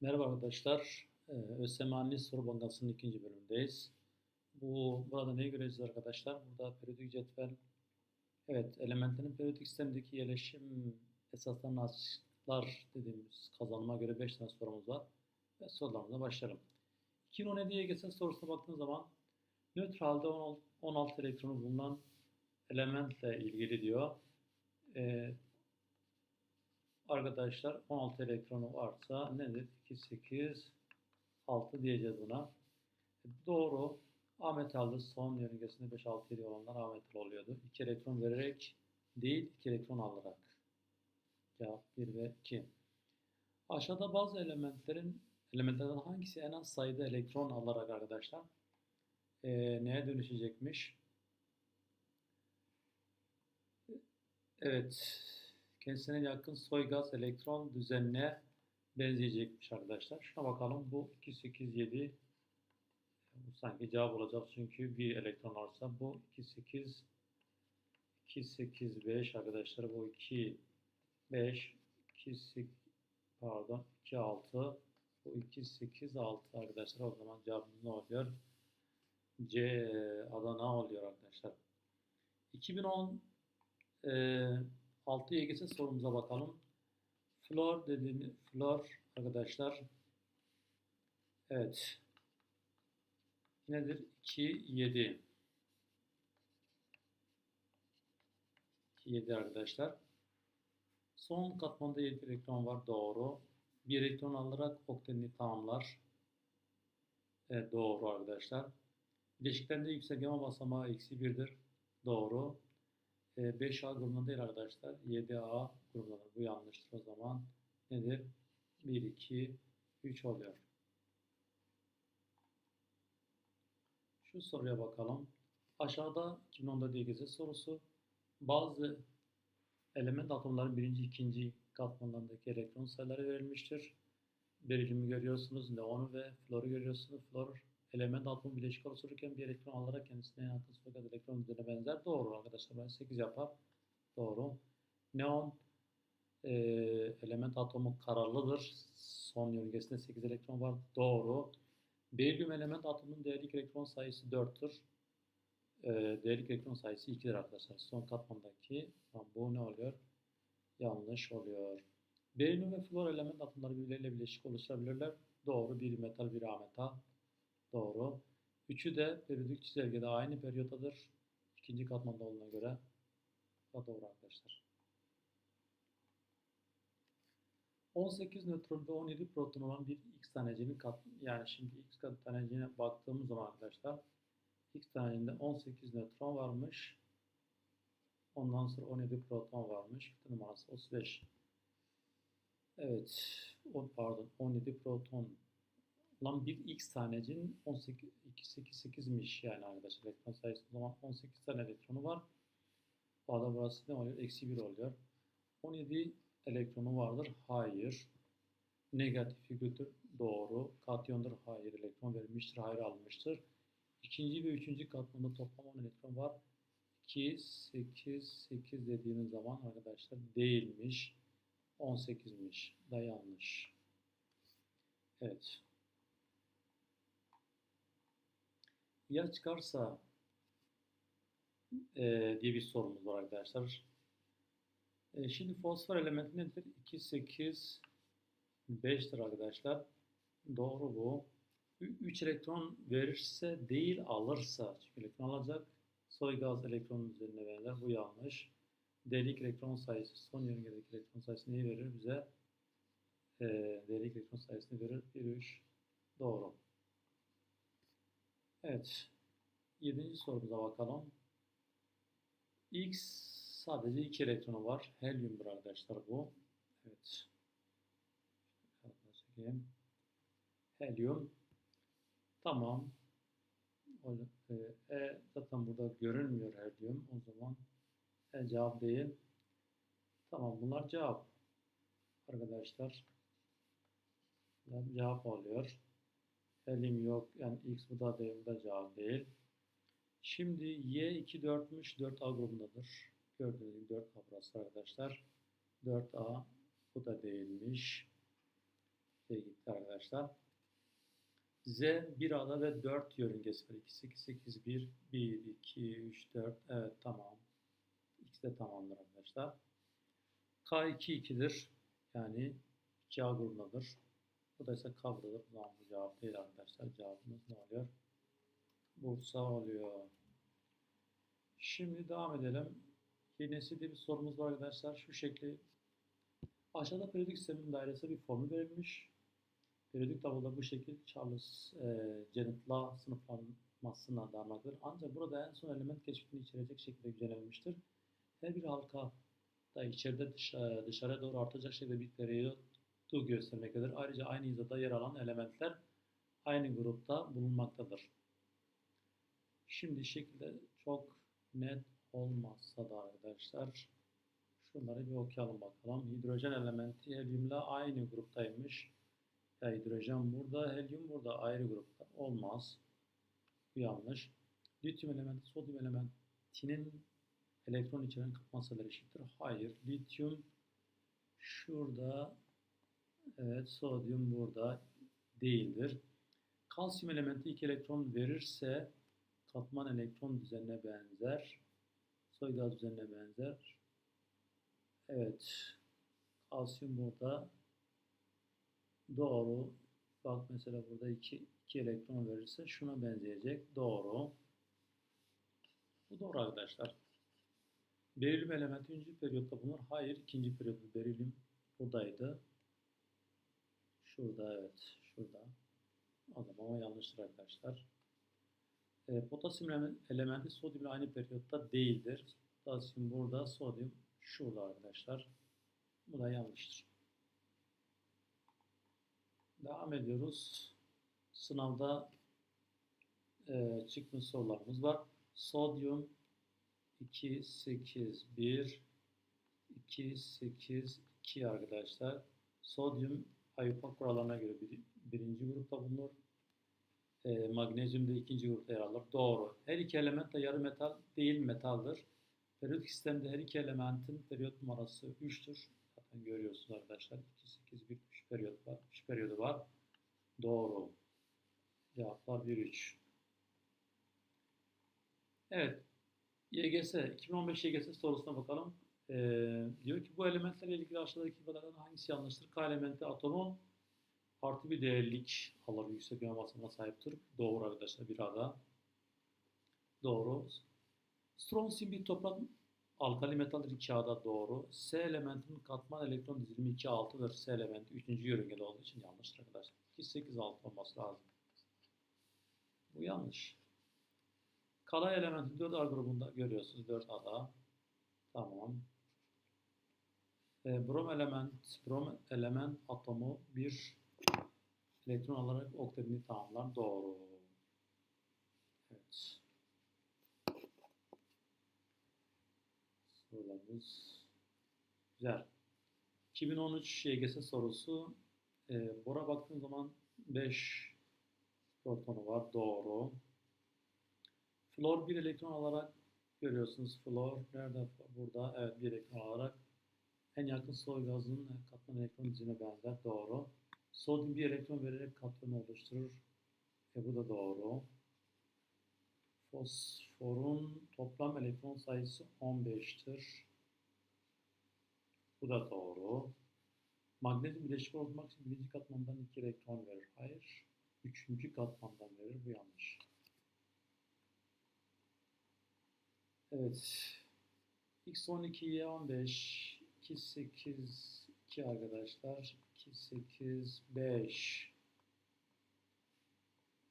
Merhaba arkadaşlar. Ee, ÖSYM Analiz Soru Bankası'nın ikinci bölümündeyiz. Bu burada ne göreceğiz arkadaşlar? Burada periyodik cetvel, evet elementlerin periyodik sistemdeki yerleşim esaslarını açıklar dediğimiz kazanıma göre 5 tane sorumuz var. Ve sorularımıza başlayalım. 2017 YGS sorusuna baktığınız zaman nötr halde 16, 16 elektronu bulunan elementle ilgili diyor. Ee, arkadaşlar 16 elektronu varsa nedir? 2, 8, 6 diyeceğiz buna. Doğru. A metalde son yörüngesinde 5, 6, 7 olanlar A metal oluyordu. 2 elektron vererek değil 2 elektron alarak. Cevap 1 ve 2. Aşağıda bazı elementlerin elementlerden hangisi en az sayıda elektron alarak arkadaşlar e, neye dönüşecekmiş? Evet. Kendisine yakın soy gaz elektron düzenine benzeyecekmiş arkadaşlar. Şuna bakalım. Bu 2, 8, 7 bu sanki cevap olacak çünkü bir elektron varsa bu 2, 8 2, 8, 5 arkadaşlar bu 2, 5 2, 8 pardon 2, 6 bu 2, 8, 6 arkadaşlar o zaman cevabımız ne oluyor? C Adana oluyor arkadaşlar. 2010 e, 6 YGS sorumuza bakalım. Flor dediğimiz flor arkadaşlar. Evet. Nedir? 2 7. 2 7 arkadaşlar. Son katmanda 7 elektron var. Doğru. Bir elektron alarak oktenini tamamlar. Evet, doğru arkadaşlar. Bileşiklerinde yüksek gamma basamağı eksi 1'dir. Doğru. 5A grubunda değil arkadaşlar. 7A grubundadır. Bu yanlıştır o zaman. Nedir? 1, 2, 3 oluyor. Şu soruya bakalım. Aşağıda 2010'da DGZ sorusu. Bazı element atomların birinci, ikinci katmanlarındaki elektron sayıları verilmiştir. Verilimi görüyorsunuz. Neonu ve floru görüyorsunuz. Flor element atom bileşik oluştururken bir elektron alarak kendisine en yakın fakat elektron üzerine benzer. Doğru arkadaşlar. Ben 8 yapar. Doğru. Neon e, element atomu kararlıdır. Son yörüngesinde 8 elektron var. Doğru. Berilyum element atomunun değerlik elektron sayısı 4'tür. E, değerlik elektron sayısı 2'dir arkadaşlar. Son katmandaki bu ne oluyor? Yanlış oluyor. Berilyum ve flor element atomları birbirleriyle bileşik oluşturabilirler. Doğru. Bir metal, bir A metal. Doğru. Üçü de periyodik çizelgede aynı periyodadır. İkinci katmanda olduğuna göre da doğru arkadaşlar. 18 nötron ve 17 proton olan bir X tanecinin kat yani şimdi X tanecine baktığımız zaman arkadaşlar X tanecinde 18 nötron varmış. Ondan sonra 17 proton varmış. Bir numarası 35. Evet. O, pardon 17 proton lan bir x tanecin 18 288'miş yani arkadaşlar elektron sayısı o zaman 18 tane elektronu var. Bu arada burası ne oluyor? Eksi 1 oluyor. 17 elektronu vardır. Hayır. Negatif figürdür. Doğru. Katyondur. Hayır. Elektron verilmiştir. Hayır almıştır. İkinci ve üçüncü katmanda toplam 10 elektron var. 2, 8, 8 dediğimiz zaman arkadaşlar değilmiş. 18'miş. Da yanlış. Evet. Ya çıkarsa e, diye bir sorumuz var arkadaşlar. E, şimdi fosfor elementi nedir? 2, 8, 5'tir arkadaşlar. Doğru bu. 3 elektron verirse değil alırsa. Çünkü elektron alacak. Soy gaz elektronun üzerine benzer. Bu yanlış. Delik elektron sayısı son yörüngedeki elektron sayısı neyi verir bize? E, delik elektron sayısını verir. 1, 3. Doğru. Evet. Yedinci sorumuza bakalım. X sadece iki elektronu var. Helyumdur arkadaşlar bu. Evet. Çekeyim. Helyum. Tamam. E, e zaten burada görünmüyor helyum. O zaman e, cevap değil. Tamam bunlar cevap. Arkadaşlar. Cevap oluyor. Helyum yok. Yani X bu da değil. Bu da cevap değil. Şimdi Y 2 4'müş. 4A grubundadır. Gördüğünüz gibi 4A burası arkadaşlar. 4A bu da değilmiş. Şey gitti arkadaşlar. Z 1A'da ve 4 yörüngesi var. 2, 8, 8, 1, 1, 2, 3, 4. Evet tamam. X de tamamdır arkadaşlar. K 2, 2'dir. Yani 2A grubundadır. Bu da ise K grubundadır. Bu zaman bu cevap değil arkadaşlar. Cevabımız ne oluyor? Bursa oluyor. Şimdi devam edelim. Yenisi diye bir sorumuz var arkadaşlar. Şu şekli. Aşağıda periyodik sistemin dairesi bir formül verilmiş. Periyodik tabloda bu şekil Charles e, Janet'la sınıflanmasına dayanmaktadır. Ancak burada en son element keşfini içerecek şekilde güncelllenmiştir. Her bir halka da içeride dışarı, dışarıya doğru artacak şekilde bir periyodu göstermektedir. Ayrıca aynı hizada yer alan elementler aynı grupta bulunmaktadır. Şimdi şekilde çok net olmazsa da arkadaşlar şunları bir okuyalım bakalım. Hidrojen elementi helyumla aynı gruptaymış. Ya hidrojen burada, helyum burada ayrı grupta. Olmaz. Bu yanlış. Lityum elementi, sodyum elementinin elektron içeren kapmasaları eşittir. Hayır. Lityum şurada evet sodyum burada değildir. Kalsiyum elementi 2 elektron verirse katman elektron düzenine benzer. Soy gaz düzenine benzer. Evet. Kalsiyum burada doğru. Bak mesela burada 2 2 elektron verirse şuna benzeyecek. Doğru. Bu doğru arkadaşlar. Berilyum elementi 3. periyotta bulunur. Hayır, ikinci periyotta berilyum buradaydı. Şurada evet, şurada. O zaman o yanlıştır arkadaşlar. E, potasyum elementi sodyum ile aynı periyotta değildir. Potasyum burada, sodyum şurada arkadaşlar. Bu da yanlıştır. Devam ediyoruz. Sınavda e, çıkmış sorularımız var. Sodyum 2, 8, 1, 2, 8, 2 arkadaşlar. Sodyum Ayupa kurallarına göre bir, birinci grupta bulunur. E, magnezyum da ikinci grupta yer alır. Doğru. Her iki element de yarı metal değil metaldir. Periyodik sistemde her iki elementin periyot numarası 3'tür. Zaten görüyorsunuz arkadaşlar. 2, 8, 1, 3 periyot var. 3 periyodu var. Doğru. Cevaplar 1, 3. Evet. YGS, 2015 YGS sorusuna bakalım. Ee, diyor ki bu elementlerle ilgili aşağıdaki ifadelerden hangisi yanlıştır? K elementi atomu artı bir değerlik alır yüksek iyon basamına sahiptir. Doğru arkadaşlar bir ada. Doğru. Stronsiyum bir toprak alkali metaldir 2 ada doğru. S elementinin katman elektron dizilimi 2 6'dır. S elementi 3. yörüngede olduğu için yanlıştır arkadaşlar. 2 8 6 olması lazım. Bu yanlış. Kalay elementi 4 A grubunda görüyorsunuz 4 ada. Tamam. E, brom element, brom element atomu bir elektron alarak oktetini tamamlar. Doğru. Evet. Sorularımız güzel. 2013 YGS sorusu. E, Bora baktığın zaman 5 protonu var. Doğru. Flor bir elektron alarak görüyorsunuz. Flor nerede? Burada. Evet bir elektron alarak en yakın soy gazının katman elektron dizine benzer. Doğru. Sodyum bir elektron vererek katmanı oluşturur. E bu da doğru. Fosforun toplam elektron sayısı 15'tir. Bu da doğru. Magnezyum bileşik olmak için birinci katmandan 2 elektron verir. Hayır. Üçüncü katmandan verir. Bu yanlış. Evet. X12, Y15, 2, 8, 2 arkadaşlar. 2, 8, 5.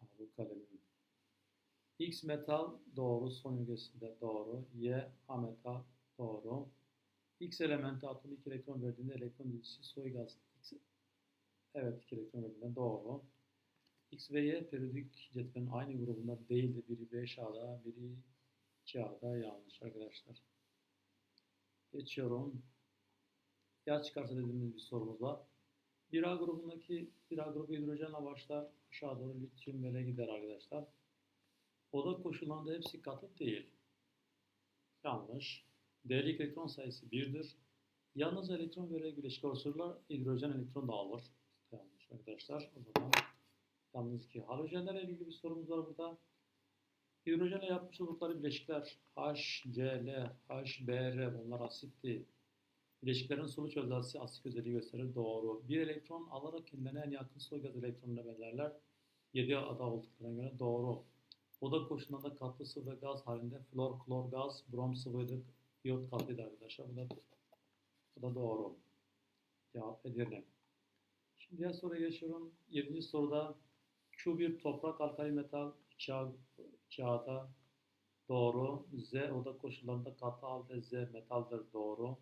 Aa, bu kalemim. X metal doğru. Son yügesinde doğru. Y ametal doğru. X elementi atomu 2 elektron verdiğinde elektron dizisi soy gaz. X, evet 2 elektron verdiğinde doğru. X ve Y periyodik cetvelin aynı grubunda değildi. Biri 5A'da, biri 2A'da yanlış arkadaşlar. Geçiyorum. Ya çıkarsa dediğimiz bir sorumuz var. 1A grubundaki 1A grubu hidrojenle başlar. Aşağı doğru lityum böyle gider arkadaşlar. Oda koşullarında hepsi katı değil. Yanlış. Değerli elektron sayısı 1'dir. Yalnız elektron ve bileşik olursalar hidrojen elektron da alır. Yanlış arkadaşlar. O zaman yalnız ki halojenlerle ilgili bir sorumuz var burada. Hidrojenle yapmış oldukları bileşikler HCl, HBr bunlar asitti. Bileşiklerin soluç özelliği asit özelliği gösterir. Doğru. Bir elektron alarak kendilerine en yakın soy gaz elektronuna belirlerler. 7 ada olduklarına göre doğru. Oda koşullarında katlı sıvı ve gaz halinde flor, klor gaz, brom sıvıydı, iyot katlıydı arkadaşlar. Bu da, bu da doğru. Cevap Edirne. Şimdi diğer soruya geçiyorum. 7. soruda Q1 toprak alkali metal 2A, 2A'da doğru. Z oda koşullarında katı halde Z metaldir doğru.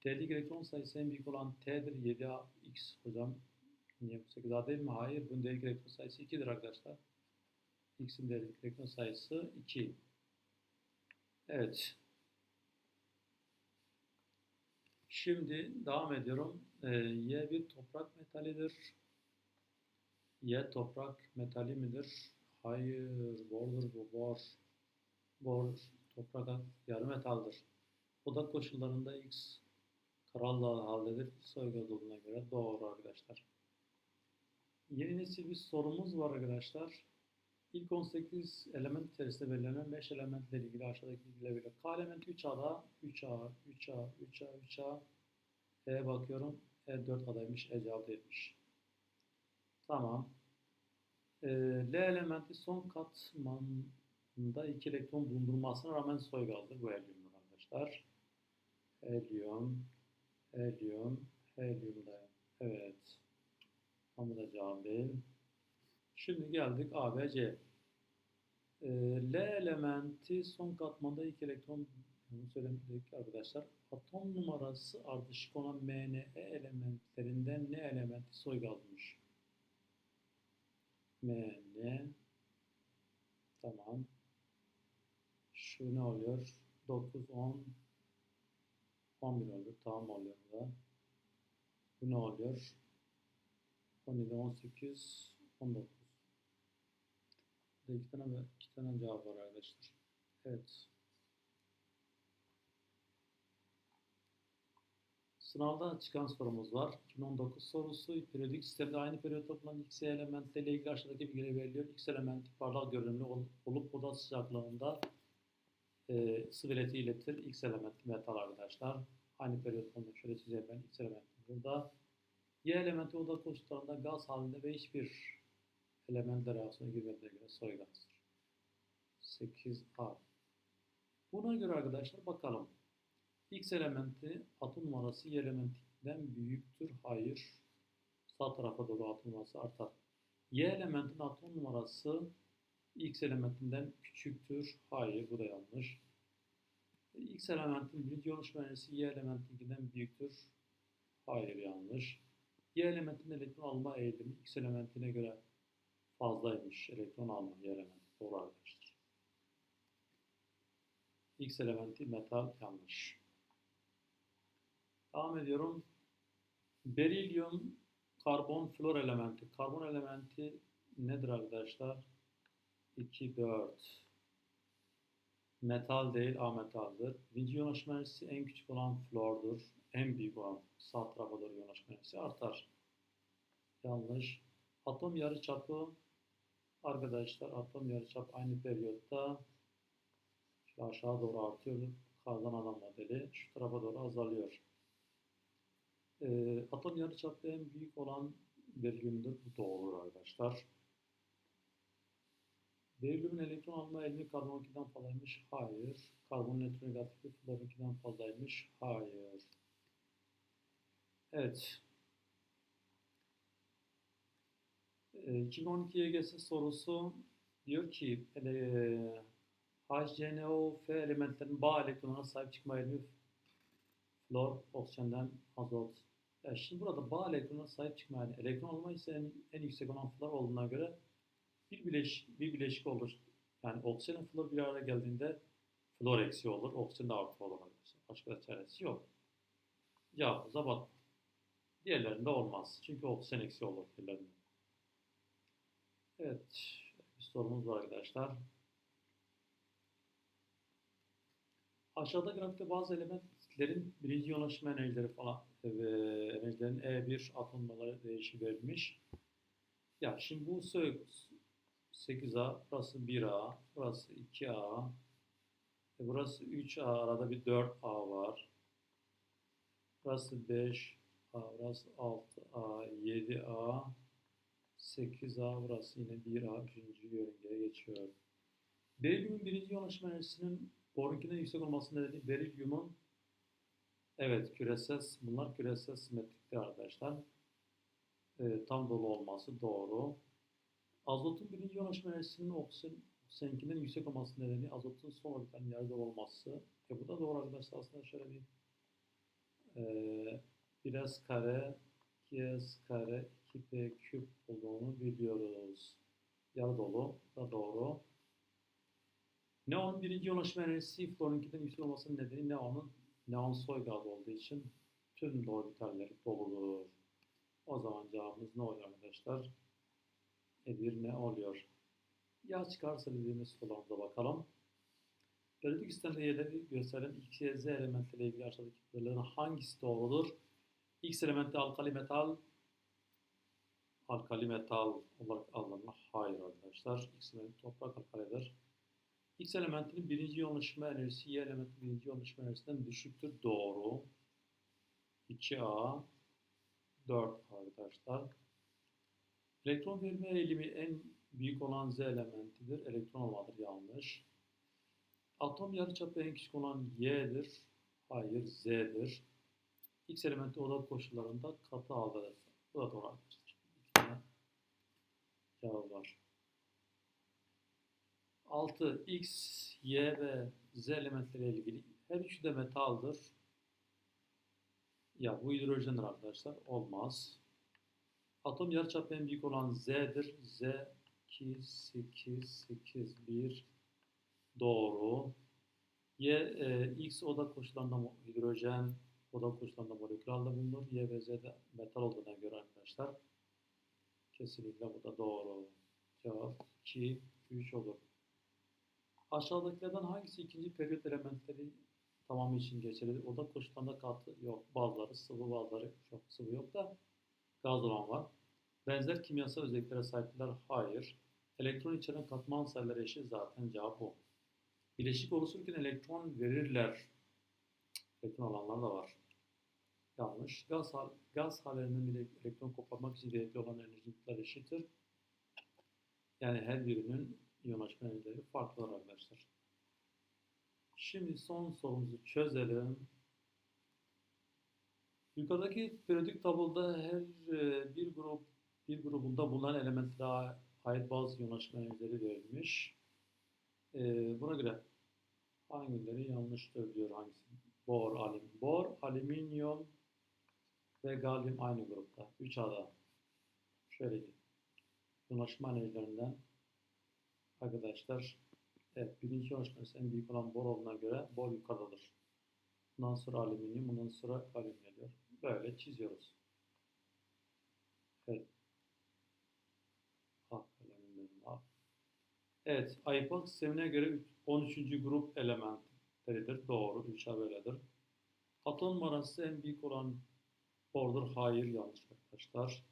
T'lik elektron sayısı en büyük olan T'dir 7X hocam. Niye bu 8A değil mi? Hayır. Bunun değerlik elektron sayısı 2'dir arkadaşlar. X'in değerlik elektron sayısı 2. Evet. Şimdi devam ediyorum. Ee, y bir toprak metalidir. Y toprak metali midir? Hayır. Bordur bu. Bor. Bor toprak yarı metaldir. Oda koşullarında X kararlı haldedir. Soygaz olduğuna göre doğru arkadaşlar. Yeni nesil bir sorumuz var arkadaşlar. İlk 18 element içerisinde belirlenen 5 elementle ilgili aşağıdaki bilgiler veriyor. K elementi 3A'da 3A, 3A, 3A, 3A. E'ye bakıyorum. E 4 adaymış. E cevap etmiş. Tamam. E, L elementi son katmanda 2 elektron bulundurmasına rağmen soy gazdır. Bu helyumdur arkadaşlar. Helyum, helyum, helyum da. Evet. Ama da değil. Şimdi geldik A ve C. Ee, L elementi son katmanda ilk elektron bunu söyledik arkadaşlar. Atom numarası ardışık olan MNE elementlerinden ne elementi soygazmış? MN tamam. Şu ne oluyor? 9, 10 11 oluyor. Tamam oluyor da. Bu ne oluyor? 17, 18, 19. Burada iki tane, iki tane cevap var arkadaşlar. Evet. Sınavda çıkan sorumuz var. 2019 sorusu. Periyodik sistemde aynı periyotta bulunan X elementleriyle ilgili aşağıdaki bilgiler veriliyor. X elementi parlak görünümlü olup oda sıcaklığında e, sıvı ileti iletir. X elementi metal arkadaşlar. Aynı periyotta şöyle çizeyim ben. X elementi burada. Y elementi oda koşullarında gaz halinde ve hiçbir elementle reaksiyona girmediğine göre soy gazdır. 8A. Buna göre arkadaşlar bakalım. X elementi atom numarası Y elementinden büyüktür. Hayır. Sağ tarafa doğru atom numarası artar. Y elementin atom numarası X elementinden küçüktür. Hayır. Bu da yanlış. X elementin birinci oluşma enerjisi Y elementinkinden büyüktür. Hayır yanlış. Y elementinin elektron alma eğilimi X elementine göre fazlaymış. Elektron alma Y elementi. Doğru arkadaşlar. X elementi metal yanlış. Devam ediyorum. Berilyum karbon flor elementi. Karbon elementi nedir arkadaşlar? 2, 4. Metal değil, ametaldir. Birinci yoğunlaşma enerjisi en küçük olan flordur. En büyük olan sağ tarafa doğru yoğunlaşma enerjisi artar. Yanlış. Atom yarıçapı arkadaşlar atom yarıçap aynı periyotta şu aşağı doğru artıyor. Kardan adam modeli şu tarafa doğru azalıyor. E, atom yarıçapı en büyük olan berilyumdur. Bu doğru arkadaşlar. Berilyumun elektron alma eğilimi karbon 2'den fazlaymış. Hayır. Karbon nötr negatifi flor 2'den fazlaymış. Hayır. Evet. 2012 YGS sorusu diyor ki e, HCNOF elementlerin bağ elektronuna sahip çıkma eğilimi flor, oksijenden azot. Ya şimdi burada bağ elektronuna sahip çıkma yani elektron alma ise en, en yüksek olan flor olduğuna göre bir bileşik, bir bileşik olur. Yani oksijenin flor bir araya geldiğinde flor eksi olur, oksijen de artı arkadaşlar. Başka da çaresi yok. Cevabımıza bak. Diğerlerinde olmaz. Çünkü oksijen eksi olur diğerlerinde. Evet, bir sorumuz var arkadaşlar. Aşağıda grafikte bazı elementlerin birinci yoğunlaşma enerjileri falan ve enerjilerin E1 atomları değişi verilmiş. Ya şimdi bu 8A, burası 1A, burası 2A, e burası 3A, arada bir 4A var. Burası 5A, burası 6A, 7A, 8A, burası yine 1A, 3. yörüngeye geçiyor. Berilyumun birinci yoğunlaşma enerjisinin borunkinden yüksek olması nedeni berilyumun evet küresel, bunlar küresel simetriktir arkadaşlar. E, tam dolu olması doğru. Azotun birinci yoğunlaşma enerjisinin oksijen, oksijenkinden yüksek olması nedeni azotun son orbital yarı dolu olması. E bu da doğru arkadaşlar. Aslında şöyle bir e, biraz kare, 2s kare, 2p küp olduğunu biliyoruz. Yarı dolu da doğru. Neonun birinci yoğunlaşma enerjisi florunkinden yüksek olmasının nedeni neonun neon soy gazı olduğu için tüm orbitalleri doludur. O zaman cevabımız ne oluyor arkadaşlar? Edir ne oluyor? Ya çıkarsa dediğimiz sorularımıza bakalım. Periyodik sistemde yerleri gösteren X, Y, Z elementleriyle ilgili aşağıdaki verilerin hangisi doğrudur? X elementi alkali metal alkali metal olarak alınma hayır arkadaşlar. X elementi toprak alkalidir. X elementinin birinci yoğunlaşma enerjisi Y elementinin birinci yoğunlaşma enerjisinden düşüktür. Doğru. 2A 4 arkadaşlar. Elektron verme eğilimi en büyük olan Z elementidir. Elektron olmadır. Yanlış. Atom yarıçapı en küçük olan Y'dir. Hayır Z'dir. X elementi oda koşullarında katı haldedir. Bu da doğru arkadaşlar. İki tane cevap var. 6. X, Y ve Z elementleriyle ilgili her üçü de metaldir. Ya bu hidrojendir arkadaşlar. Olmaz. Atom yarıçapı en büyük olan Z'dir. Z 2, 8, 8, 1 doğru. Y, e, X oda koşullarında hidrojen, oda koşullarında molekül halde bulunur. Y ve Z metal olduğuna göre arkadaşlar kesinlikle bu da doğru. Cevap 2, 3 olur. Aşağıdakilerden hangisi ikinci periyot elementleri tamamı için geçerlidir? Oda koşullarında katı yok. Bazıları sıvı, bazıları çok sıvı yok da gaz olan var. Benzer kimyasal özelliklere sahipler? Hayır. Elektron içeren katman sayıları eşit zaten cevap o. Bileşik oluşurken elektron verirler. Elektron alanlar da var. Yanlış. Gaz, hal, gaz hallerinden bile elektron koparmak için gerekli olan enerji miktarı eşittir. Yani her birinin iyonlaşma enerjileri farklıdır arkadaşlar. Şimdi son sorumuzu çözelim. Yukarıdaki periyodik tabloda her e, bir grup bir grubunda bulunan elementlere ait bazı iyonlaşma enerjileri verilmiş. E, buna göre hangileri yanlış söylüyor hangisi? Bor, alüminyum. Bor, alüminyum ve galyum aynı grupta. 3A'da. Şöyle ki. Enerjilerinden arkadaşlar evet birinci iyonlaşması en büyük olan bor olduğuna göre bor yukarıdadır. Bundan sonra alüminyum, bundan sonra galyum geliyor. Böyle çiziyoruz. Evet, IPOC sistemine göre 13. grup elementleridir. Doğru, 3A böyledir. Atom numarası en büyük olan bordur. Hayır, yanlış arkadaşlar.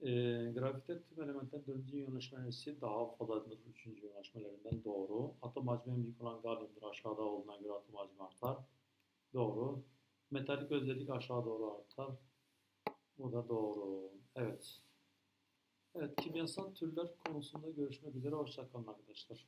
E, grafite tüm elementlerin 4. iyonlaşma enerjisi daha fazladır 3. iyonlaşmalarından doğru. Atom hacmi en büyük olan galyumdur. Aşağıda olduğuna göre atom hacmi artar. Doğru. Metalik özellik aşağı doğru artar. Bu da doğru. Evet. Evet, kimyasal türler konusunda görüşmek üzere. Hoşçakalın arkadaşlar.